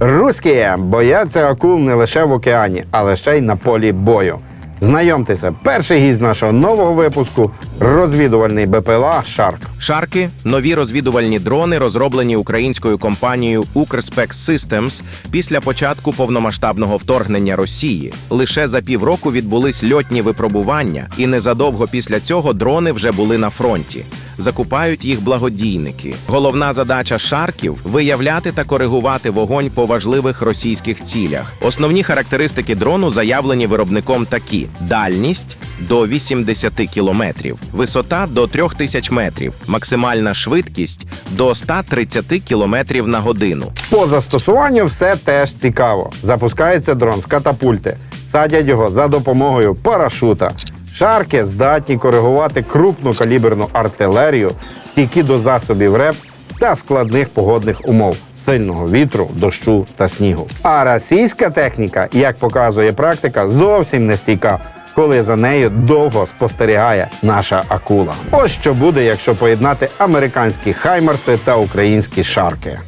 Руські бояться акул не лише в океані, але ще й на полі бою. Знайомтеся, перший гість нашого нового випуску розвідувальний БПЛА Шарк. Шарки нові розвідувальні дрони, розроблені українською компанією Укрспек Systems після початку повномасштабного вторгнення Росії. Лише за півроку відбулись льотні випробування, і незадовго після цього дрони вже були на фронті. Закупають їх благодійники. Головна задача шарків виявляти та коригувати вогонь по важливих російських цілях. Основні характеристики дрону заявлені виробником такі: дальність до 80 кілометрів, висота до 3000 метрів, максимальна швидкість до 130 кілометрів на годину. По застосуванню все теж цікаво. Запускається дрон з катапульти, садять його за допомогою парашута. Шарки здатні коригувати крупну каліберну артилерію тільки до засобів РЕП та складних погодних умов сильного вітру, дощу та снігу. А російська техніка, як показує практика, зовсім не стійка. Коли за нею довго спостерігає наша акула. Ось що буде, якщо поєднати американські хаймарси та українські шарки.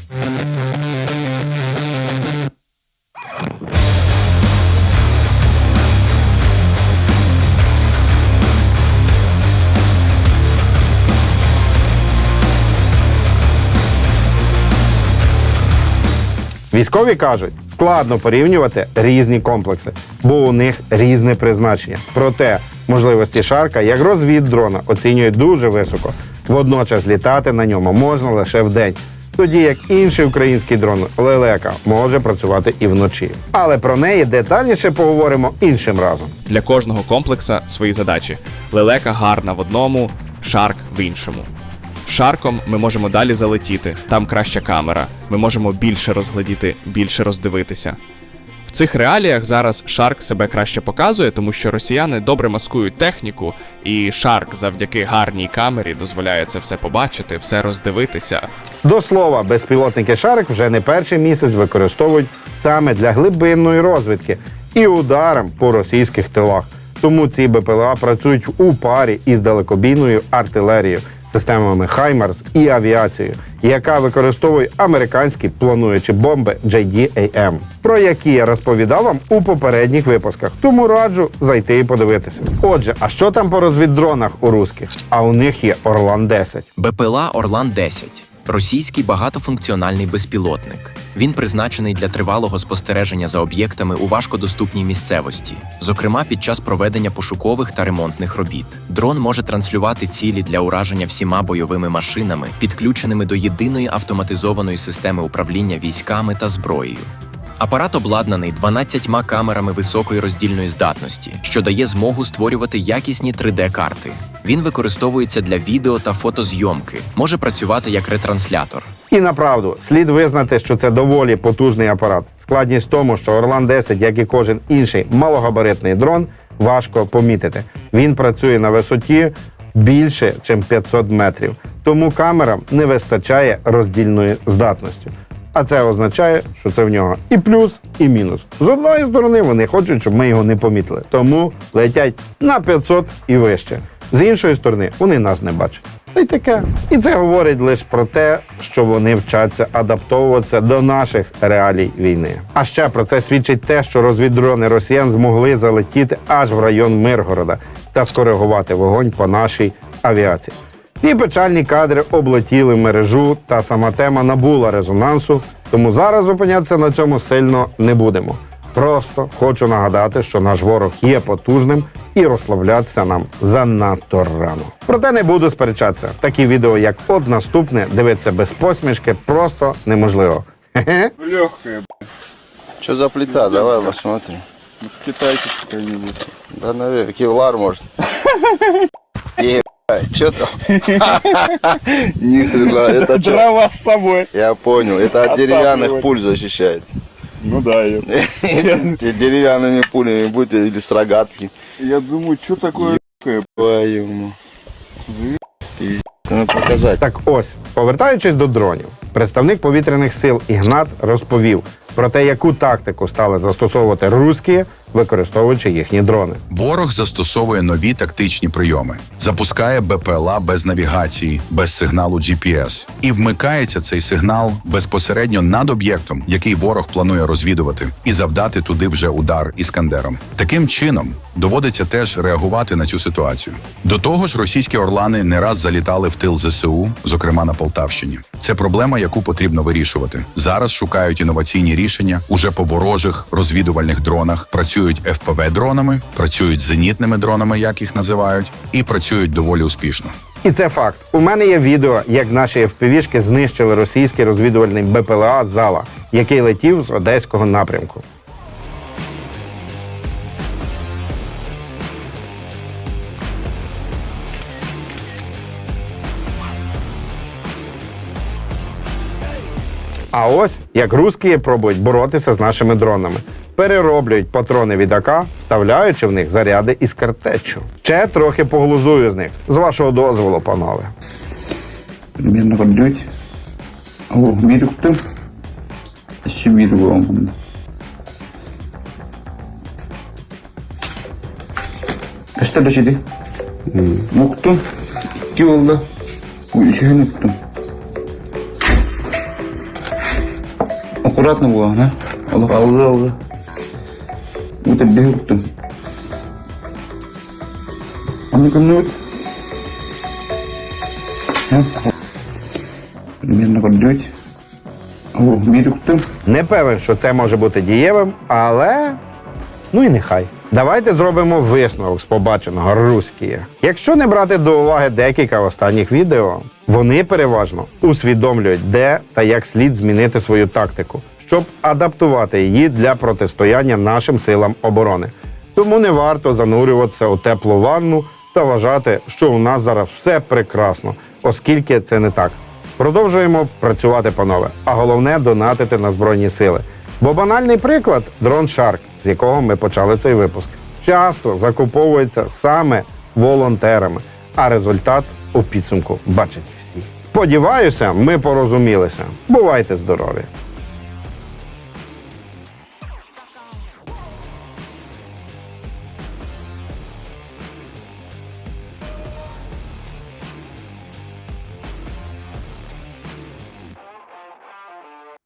Військові кажуть, складно порівнювати різні комплекси, бо у них різне призначення. Проте можливості шарка як розвіддрона оцінюють дуже високо. Водночас літати на ньому можна лише в день. Тоді як інший український дрон лелека може працювати і вночі. Але про неї детальніше поговоримо іншим разом. Для кожного комплекса свої задачі. Лелека гарна в одному, шарк в іншому. Шарком ми можемо далі залетіти, там краща камера. Ми можемо більше розглядіти, більше роздивитися. В цих реаліях зараз Шарк себе краще показує, тому що росіяни добре маскують техніку, і Шарк завдяки гарній камері дозволяє це все побачити, все роздивитися. До слова, безпілотники Шарик вже не перший місяць використовують саме для глибинної розвідки і ударам по російських тилах. Тому ці БПЛА працюють у парі із далекобійною артилерією, системами Хаймарс і авіацією, яка використовує американські плануючі бомби JDAM, про які я розповідав вам у попередніх випусках. Тому раджу зайти і подивитися. Отже, а що там по розвіддронах у русських? А у них є Орлан 10 БПЛА Орлан 10 російський багатофункціональний безпілотник. Він призначений для тривалого спостереження за об'єктами у важкодоступній місцевості, зокрема під час проведення пошукових та ремонтних робіт. Дрон може транслювати цілі для ураження всіма бойовими машинами, підключеними до єдиної автоматизованої системи управління військами та зброєю. Апарат обладнаний 12 камерами високої роздільної здатності, що дає змогу створювати якісні 3D-карти. Він використовується для відео та фотозйомки, може працювати як ретранслятор. І направду слід визнати, що це доволі потужний апарат. Складність в тому, що Орлан 10, як і кожен інший малогабаритний дрон, важко помітити. Він працює на висоті більше, ніж 500 метрів. Тому камерам не вистачає роздільної здатності. А це означає, що це в нього і плюс, і мінус. З одної сторони, вони хочуть, щоб ми його не помітили, тому летять на 500 і вище. З іншої сторони, вони нас не бачать. Та й таке. І це говорить лише про те, що вони вчаться адаптовуватися до наших реалій війни. А ще про це свідчить те, що розвіддрони росіян змогли залетіти аж в район Миргорода та скоригувати вогонь по нашій авіації. Ці печальні кадри облетіли мережу, та сама тема набула резонансу, тому зараз зупинятися на цьому сильно не будемо. Просто хочу нагадати, що наш ворог є потужним і розслаблятися нам занадто рано. Проте не буду сперечатися. Такі відео, як от наступне, дивитися без посмішки, просто неможливо. Хе-хе. Легкая, Что за плита? Давай посмотрим. китайцы какая-нибудь. Да, наверное, кевлар может. Ебать, что там? Ни хрена, это что? Дрова с собой. Я понял, это от Отапливать. деревянных пуль защищает. Ну да, я, деревянными пулями будет или с рогатки. я думаю, что такое надо показать. Так ось, повертаючись до дронів, представник повітряних сил Ігнат розповів про те, яку тактику стали застосовувати руські використовуючи їхні дрони. Ворог застосовує нові тактичні прийоми, запускає БПЛА без навігації, без сигналу GPS. І вмикається цей сигнал безпосередньо над об'єктом, який ворог планує розвідувати, і завдати туди вже удар іскандером. Таким чином доводиться теж реагувати на цю ситуацію. До того ж, російські орлани не раз залітали в тил ЗСУ, зокрема на Полтавщині. Це проблема, яку потрібно вирішувати. Зараз шукають інноваційні рішення уже по ворожих розвідувальних дронах. Працюють fpv дронами, працюють зенітними дронами, як їх називають, і працюють доволі успішно. І це факт. У мене є відео, як наші FPV-шки знищили російський розвідувальний БПЛА Зала, який летів з одеського напрямку. А ось як русські пробують боротися з нашими дронами. Перероблюють патрони від АК, вставляючи в них заряди із картечу. Ще трохи поглузую з них. З вашого дозволу, панове. примерно подлете. О. Еще мир вам. Kaçta da şeydi? Noktum. İki oldu. Bu işi unuttum. Аккуратно было, да? Allah aldı aldı. Bu da bir unuttum. Ну-ка, ну. Примерно подлете. О, мир куптым. Не певен, що це може бути дієвим, але ну і нехай. Давайте зробимо висновок з побаченого русські. Якщо не брати до уваги декілька останніх відео, вони переважно усвідомлюють, де та як слід змінити свою тактику, щоб адаптувати її для протистояння нашим силам оборони. Тому не варто занурюватися у теплу ванну та вважати, що у нас зараз все прекрасно, оскільки це не так. Продовжуємо працювати, панове, а головне донатити на збройні сили. Бо банальний приклад дрон Shark, з якого ми почали цей випуск, часто закуповується саме волонтерами, а результат у підсумку бачать всі. Сподіваюся, ми порозумілися. Бувайте здорові!